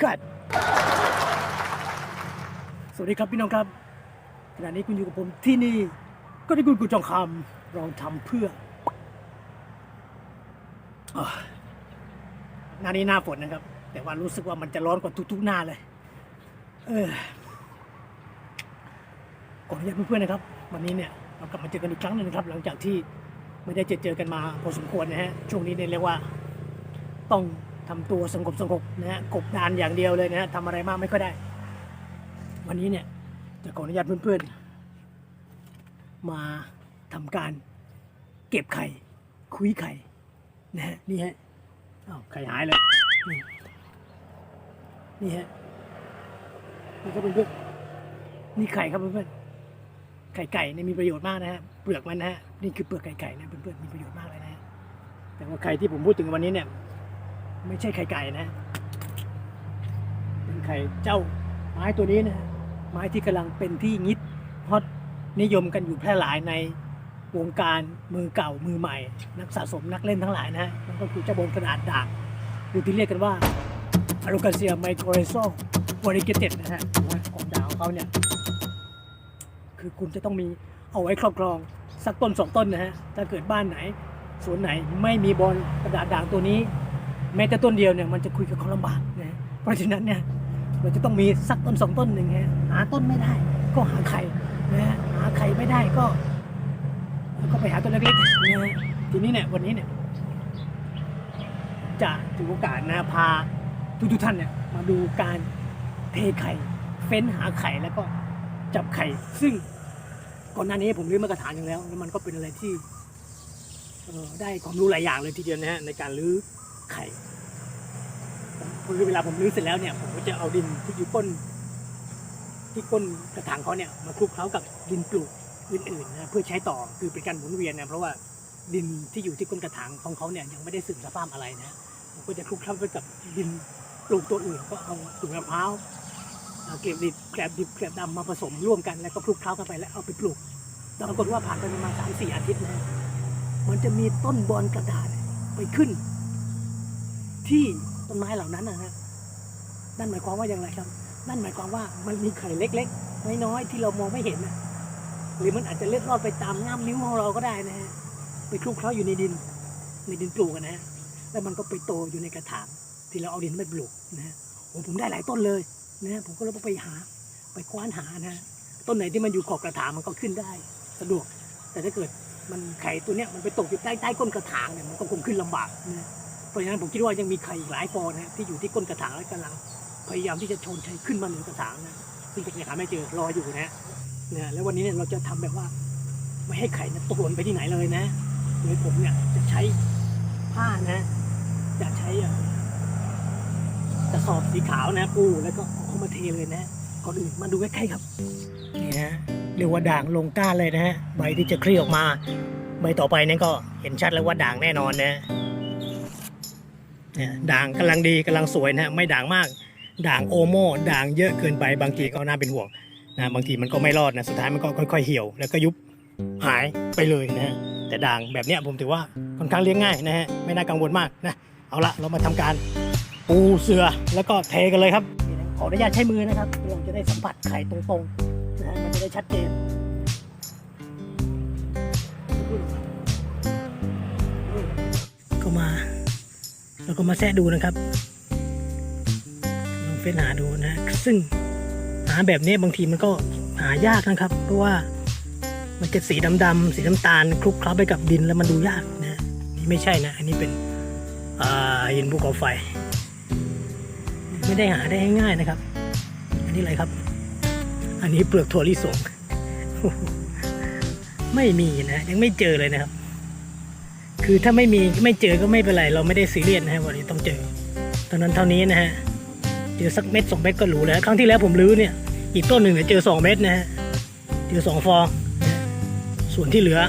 คัดสวัสดีครับพี่น้องครับ ขณะนี้คุณอยู่กับผมที่นี่ ก็ที่คุณกุจองคำเราทำเพื่ออหน้านี้หน้าฝนนะครับ แต่ว่ารู้สึกว่ามันจะร้อนกว่าทุกๆหน้าเลย เออก่อนที่จะเพื่อนๆนะครับ วันนี้เนี่ยเรากลับมาเจอกันอีกครั้งหนึ่งนะครับ หลังจากที่ไม่ได้เจอเจอกันมาพอสมควรนะฮะช่วงนี้เนี่ยเรียกว่าต้อง ทำตัวสงบสงบนะฮะกบดานอย่างเดียวเลยนะฮะทำอะไรมากไม่ค่อยได้ วันนี้เนี่ยจะขออนุญาตเพื่อนๆ มาทำการเก็บไข่คุยไข่นะฮะนี่ฮะอ้าวไข่หายเลย นี่นี่ฮะนี่ก็เป็นเพื่อนนี่ไข่ครับเพื่อนๆไข่ไก่เนี่ยมีประโยชน์มากนะฮะเปลือกมันนะฮะนี่คือเปลือกไก่ไก่นะเพื่อนๆมีประโยชน์มากเลยนะฮะแต่ว่าไข่ที่ผมพูดถึงวันนี้เนี่ย ไม่ใช่ไข่ไก่นะเป็นไข่เจ้าไม้ตัวนี้นะไม้ที่กำลังเป็นที่งิดฮอตนิยมกันอยู่แพร่หลายในวงการมือเก่ามือใหม่ นักสะสมนักเล่นทั้งหลายนะนั่นก็คือเจ้าบนกระดาษด่างหรือที่เรียกกันว่าอ r ร c ก c เซียไมโครเรโซวอริเกเต็ดนะฮะของดาวของเขาเนี่ย คือคุณจะต้องมีเอาไว้ครอบครองสักต้นสองต้นนะฮะถ้าเกิดบ้านไหนสวนไหนไม่มีบอลกระดาษด่างตัวนี้ แม้แต่ต้นเดียวเนี่ยมันจะคุยกับเขาลำบากนะเพราะฉะนั้นเนี่ยเราจะต้องมีสักต้นสองต้นหนึ่งฮะหาต้นไม่ได้ ก็หาไข่นะฮะหาไข่ไม่ได้ก็ ก็ไปหาต้นเล็กๆนะฮะทีนี้เนี่ยวันนี้เนี่ยจะถือโอกาสนะพาทุกทุกๆท่านเนี่ยมาดูการเทไข่เฟ้นหาไข่แล้วก็จับไข่ ซึ่งก่อนหน้านี้ผมเรียนมากระถานอย่างแล้วแล้วมันก็เป็นอะไรที่ได้ความรู้หลายอย่างเลยทีเดียวนะฮะในการรื้อ ไข่คือเวลาผมรื้อเสร็จแล้วเนี่ยผมก็จะเอาดินที่อยู่ก้น ที่ก้นกระถางเขาเนี่ยมาคลุกเคล้ากับดินปลูกอื่นๆนะเพื่อใช้ต่อคือเป็นการหมุนเวียนนะเพราะว่าดินที่อยู่ที่ก้นกระถางของเขาเนี่ยยังไม่ได้สึกสภาพอะไรนะผมก็จะคลุกเคล้าไปกับดินปลูกตัวอื่นก็เอาถุงมะพร้าวเอาเกล็ดดิบแกลบดิบแกลบดำมาผสมร่วมกันแล้วก็คลุกเคล้ากันไปแล้วเอาไปปลูกแต่ปรากฏว่าผ่านไปประมาณสามสี่อาทิตย์นะมันจะมีต้นบอนกระดาษไปขึ้น ที่ต้นไม้เหล่านั้นนะฮะนั่นหมายความว่าอย่างไรครับ นั่นหมายความว่ามันมีไข่เล็ก ๆ น้อยๆที่เรามองไม่เห็นนะหรือมันอาจจะเล็ดรอดไปตามง่ามนิ้วของเราก็ได้นะฮะไปคลุกเคล้าอยู่ในดิน ในดินปลูกนะฮะแล้วมันก็ไปโตอยู่ในกระถางที่เราเอาดินไปปลูกนะฮะโอ้ผมได้หลายต้นเลยนะฮะผมก็เลยไปหาไปคว้านหานะฮะต้นไหนที่มันอยู่ขอบกระถางมันก็ขึ้นได้สะดวก แต่ถ้าเกิดมันไข่ตัวเนี้ยมันไปตกอยู่ใต้ใต้ก้นกระถางเนี่ยมันก็คงขึ้นลำบากนะ เพราะฉะนั้นผมคิดว่ายังมีไข่อีกหลายฟองนะที่อยู่ที่ก้นกระถางและกำลังพยายามที่จะชนชัยขึ้นมาเหนือกระถางนะซึ่งยังหาไม่เจอรออยู่นะนะแล้ววันนี้เนี่ยเราจะทำแบบว่า ไม่ให้ไข่นะตกหล่นไปที่ไหนเลยนะโดยผมเนี่ยจะใช้ผ้านะ จะใช้อ่อกระสอบสีขาวนะปูแล้วก็เอาเข้ามาเทเลยนะก่อนอื่นมาดูใกล้ๆครับนี่ฮะเรียกว่าด่างลงก้านเลยนะฮะใบที่จะคลี่ออกมา ใบต่อไปเนี่ยก็เห็นชัดแล้วว่าด่างแน่นอนนะ เนี่ยด่างกำลังดีกำลังสวยนะฮะไม่ด่างมาก ด่างโอโม่ด่างเยอะเกินไปบางทีก็น่าเป็นห่วงนะบางทีมันก็ไม่รอดนะสุดท้ายมันก็ค่อยๆเหี่ยว แล้วก็ยุบหายไปเลยนะฮะแต่ด่างแบบเนี้ยผมถือว่าค่อนข้างเลี้ยงง่ายนะฮะไม่น่ากังวลมากนะเอาละเรามาทำการปูเสือแล้วก็เทกันเลยครับขออนุญาตใช้มือนะครับเราจะได้สัมผัสไข่ตรงๆนะฮะมันจะได้ชัดเจนก็มา เราก็มาแซะดูนะครับลองเฟ้นหาดูนะ ซึ่งหาแบบนี้บางทีมันก็หายากนะครับ เพราะว่ามันจะสีดำๆสีน้ำตาลคลุกเคล้าไปกับดินแล้วมันดูยากนะนี่ไม่ใช่นะ อันนี้เป็นหินภูเขาไฟ ไม่ได้หาได้ง่ายๆนะครับ อันนี้อะไรครับ อันนี้เปลือกถั่วลิสงไม่มีนะ ยังไม่เจอเลยนะครับ คือถ้าไม่มีไม่เจอก็ไม่เป็นไร เราไม่ได้ซีเรียสนะฮะวันนี้ต้องเจอตอนนั้นเท่านี้นะฮะเจอสักเม็ดสองเม็ดก็รู้แล้ว ครั้งที่แล้วผมรื้อเนี่ย อีกต้นหนึ่งเนี่ยเจอสองเม็ดนะฮะเจอสองฟอง ส่วนที่เหลือ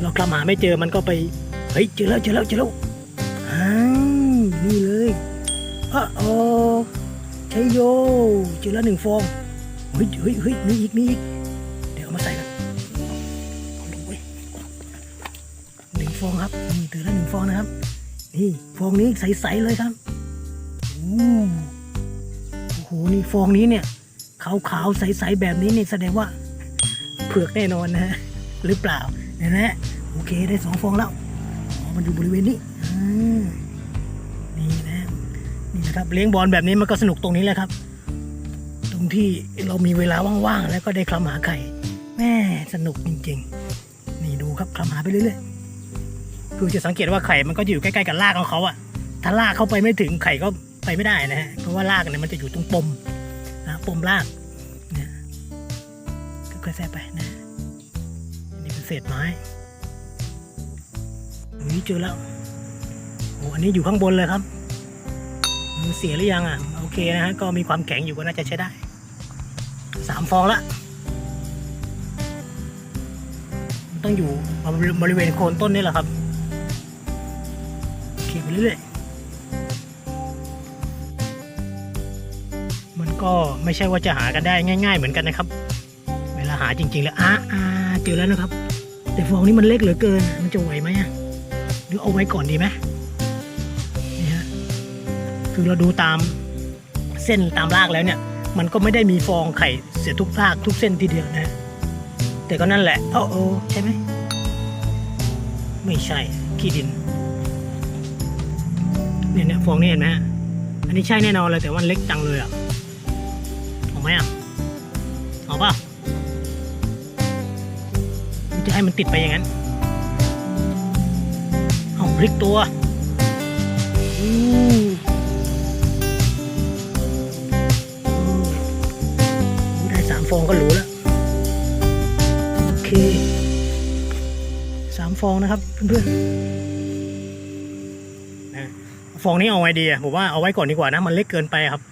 เราคลำหาไม่เจอมันก็ไปเฮ้ยเจอแล้วเจอแล้วเจอแล้วอ้าวนี่เลยอะโอใช่โยเจอแล้วหนึ่งฟองเฮ้ยเฮ้ยเฮ้ยมีอีกมีอีก เจอแล้วหนึ่งฟองนะครับ นี่ฟองนี้ใสๆเลยครับโอ้โหนี่ฟองนี้เนี่ยขาวๆใสๆแบบนี้นี่แสดงว่าเผือกแน่นอนนะหรือเปล่าเห็นไหมโอเคได้สองฟองแล้วอ๋อมันอยู่บริเวณนี้อนี่นะนี่นะครับเลี้ยงบอลแบบนี้มันก็สนุกตรงนี้แหละครับ ตรงที่เรามีเวลาว่างๆแล้วก็ได้คลำหาไข่แม่สนุกจริง ๆ นี่ดูครับคลำหาไปเรื่อยๆ คือจะสังเกตว่าไข่มันก็จะอยู่ใกล้ๆกับรากของเขาอะถ้ารากเข้าไปไม่ถึงไข่ก็ไปไม่ได้นะฮะเพราะว่ารากเนี่ยมันจะอยู่ตรงปมนะปมรากเนี่ยค่อยๆแทรไปนะอันนี่เป็นเศษไม้ตรงนี้เจอแล้วโอ้อันนี้อยู่ข้างบนเลยครับมันเสียหรือยังอะโอเคนะฮะก็มีความแข็งอยู่ก็น่าจะใช้ได้สามฟองละต้องอยู่บริเวณโคนต้นนี่แหละครับ เรื่อยๆ มันก็ไม่ใช่ว่าจะหากันได้ง่าย ๆ เหมือนกันนะครับ เวลาหาจริง ๆ แล้วอ่าอาเจอแล้วนะครับ แต่ฟองนี้มันเล็กเหลือเกิน มันจะไหวไหมอะหรือเอาไว้ก่อนดีไหมนี่ฮะคือเราดูตามเส้นตามรากแล้วเนี่ย มันก็ไม่ได้มีฟองไข่เสียทุกรากทุกเส้นทีเดียวนะ แต่ก็นั่นแหละเออเออใช่ไหมไม่ใช่ขี้ดิน เนี่ยเนี่ยฟองนี่เห็นไหมฮะอันนี้ใช่แน่นอนเลยแต่ว่ามันเล็กจังเลยอะเอาไหมอะเอาเปล่าจะให้มันติดไปอย่างนั้นเอาพลิกตัวอู้หูได้สามฟองก็หรูแล้วโอเคสามฟองนะครับเพื่อนๆ ฟองนี้เอาไว้ดีอะผมว่าเอาไว้ก่อนดีกว่านะ มันเล็กเกินไปครับ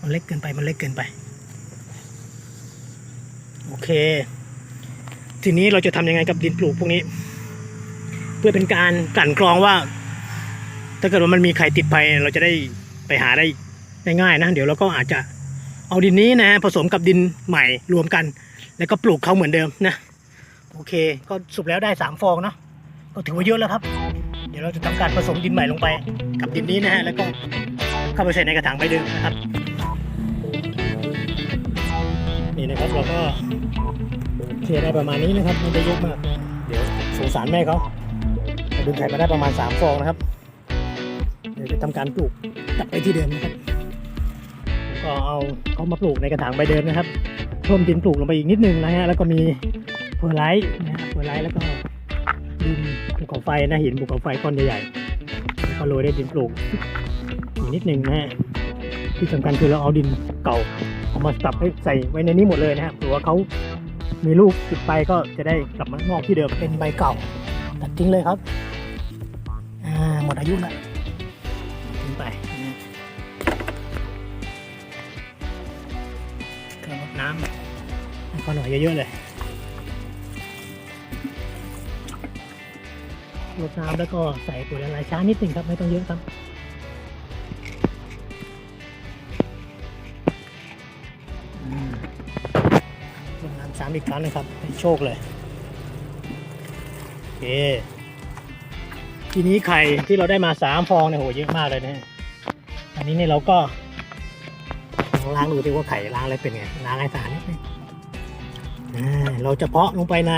มันเล็กเกินไปมันเล็กเกินไป โอเค ทีนี้เราจะทำยังไงกับดินปลูกพวกนี้ เพื่อเป็นการกลั่นกรองว่า ถ้าเกิดว่ามันมีไข่ติดไปเราจะได้ไปหาได้ง่ายๆนะเดี๋ยวเราก็อาจจะเอาดินนี้นะผสมกับดินใหม่รวมกัน แล้วก็ปลูกเขาเหมือนเดิมนะ โอเค ก็สรุปแล้วได้สามฟองเนาะก็ถือว่าเยอะแล้วครับ ยวเราจะทำการผสมดินใหม่ลงไป กับดินนี้นะฮะแล้วก็เข้าไปใส่ในกระถางใบเดิมนะครับ นี่นะครับเราก็เคลียร์ได้ประมาณนี้นะครับไม่ได้เยอะมากเดี๋ยวสงสารแม่เขาดึงไข่มาได้ประมาณ 3 ฟองนะครับ เดี๋ยวจะทำการปลูกกลับไปที่เดิมนะครับก็เอาเขามาปลูกในกระถางใบเดิมนะครับเพิ่มดินปลูกลงไปอีกนิดนึงนะฮะแล้วก็มีเพอร์ไลท์นะฮะเพอร์ไลท์แล้วก็ดิน ภูเขาไฟนะหินภูเขาไฟก้อนใหญ่ๆแล้วก็โรยด้วยดินปลูกอีกนิดนึงนะฮะที่สำคัญคือเราเอาดินเก่าเอามาสับให้ใส่ไว้ในนี้หมดเลยนะครับหรือว่าเขามีลูกติดไปก็จะได้กลับมางอกที่เดิมเป็นใบเก่าตัดทิ้งเลยครับอ่าหมดอายุแล้วทิ้งไปนะก็รดน้ำให้เขาหน่อยเยอะๆเลย รดน้ำแล้วก็ใส่ปุ๋ยละลายช้านิดหนึ่งครับไม่ต้องเยอะครับอืมลงน้ำซ้ำอีกครั้งนะครับให้โชคเลยโอเคทีนี้ไข่ที่เราได้มาสามฟองเนี่ยโหเยอะมากเลยนะอันนี้เนี่ยเราก็ลองล้างดูดิว่าไข่ล้างแล้วเป็นไงล้างให้สะอาดนิดนึงอ่เราจะเพาะลงไปใน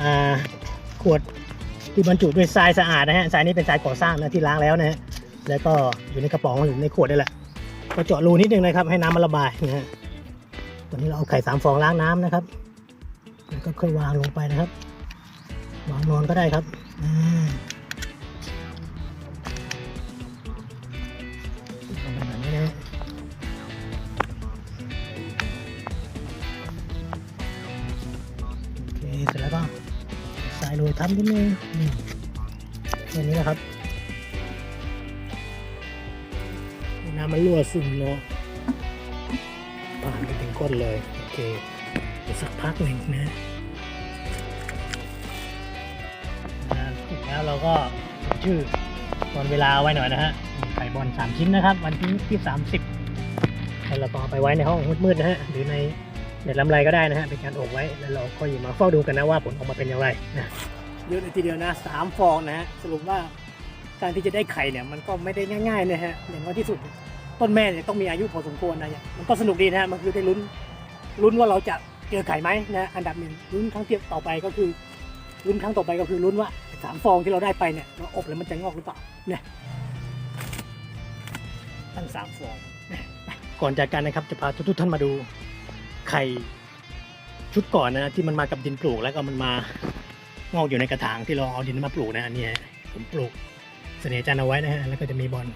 อ่า ขวดที่บรรจุด้วยทรายสะอาดนะฮะทรายนี้เป็นทรายก่อสร้างนะที่ล้างแล้วนะฮะแล้วก็อยู่ในกระป๋องหรือในขวดนี่แหละก็เจาะรูนิดนึงนะครับให้น้ำมันระบายนะฮะตอนนี้เราเอาไข่สามฟองล้างน้ำนะครับแล้วก็ค่อยวางลงไปนะครับวางนอนก็ได้ครับอ่า ทับนิดนึงนี่แค่นี้นะครับน้ำมันรั่วซึมเนาะผ่านไปถึงก้นเลยโอเคเดี๋ยวสักพักหนึ่งนะถูกแล้วเราก็ชื่อวันเวลาไว้หน่อยนะฮะไข่บอลสามชิ้นนะครับ วันที่ที่สามสิบแล้วเราก็เอไปไว้ในห้องมืดๆนะฮะหรือในในลำไรก็ได้นะฮะเป็นการอบไว้แล้วเราค่อยมาเฝ้าดูกันนะว่าผลออกมาเป็นอย่างไรนะ เยอะเลยทีเดียวนะสามฟองนะฮะสรุปว่าการที่จะได้ไข่เนี่ยมันก็ไม่ได้ง่ายๆนะฮะอย่างน้อยที่สุดต้นแม่เนี่ยต้องมีอายุพอสมควรนะอย่างมันก็สนุกดีนะฮะมันคือได้ลุ้นลุ้นว่าเราจะเจอไข่ไหมนะอันดับหนึ่งลุ้นครั้งที่ต่อไปก็คือลุ้นครั้งต่อไปก็คือลุ้นว่าสามฟองที่เราได้ไปเนี่ยเราอบแล้วมันจะงอกหรือเปล่าเนี่ยตั้งสามฟองนะก่อนจากกันนะครับจะพาทุกท่านมาดูไข่ชุดก่อนนะที่มันมากับดินปลูกแล้วก็มันมา งอกอยู่ในกระถางที่เราเอาดินมาปลูกนะอันนี้ผมปลูกเสน่ห์จันเอาไว้นะฮะแล้วก็จะมีบอล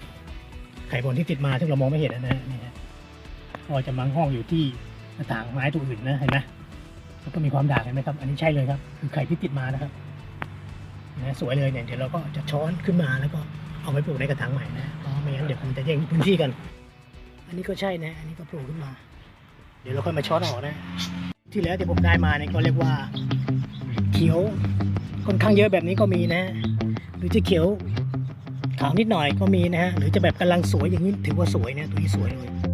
ไข่บอลที่ติดมาซึ่เรามองไม่เห็นนะฮะนี่ฮะก็จะมังห้องอยู่ที่กระถางไม้ตัวอื่นนะเห็นไหมแล้วก็มีความด่างเห็นไหมครับ อันนี้ใช่เลยครับคือไข่ที่ติดมานะครับนะสวยเลยเนี่ยเดี๋ยวเราก็จะช้อนขึ้นมาแล้วก็เอาไปปลูกในกระถางใหม่นะเพราะไม่งั้นเดี๋ยวมันจะแย่งพื้นที่กัน อันนี้ก็ใช่นะ อันนี้ก็ปลูกขึ้นมา เดี๋ยวเราค่อยมาช้อนออกนะ ที่แล้วที่ผมได้มาเนี่ยก็เรียกว่าเขียว ค่อนข้างเยอะแบบนี้ก็มีนะหรือจะเขียวขาวนิดหน่อยก็มีนะฮะหรือจะแบบกำลังสวยอย่างนี้ถือว่าสวยนะตัวนี้สวยเลย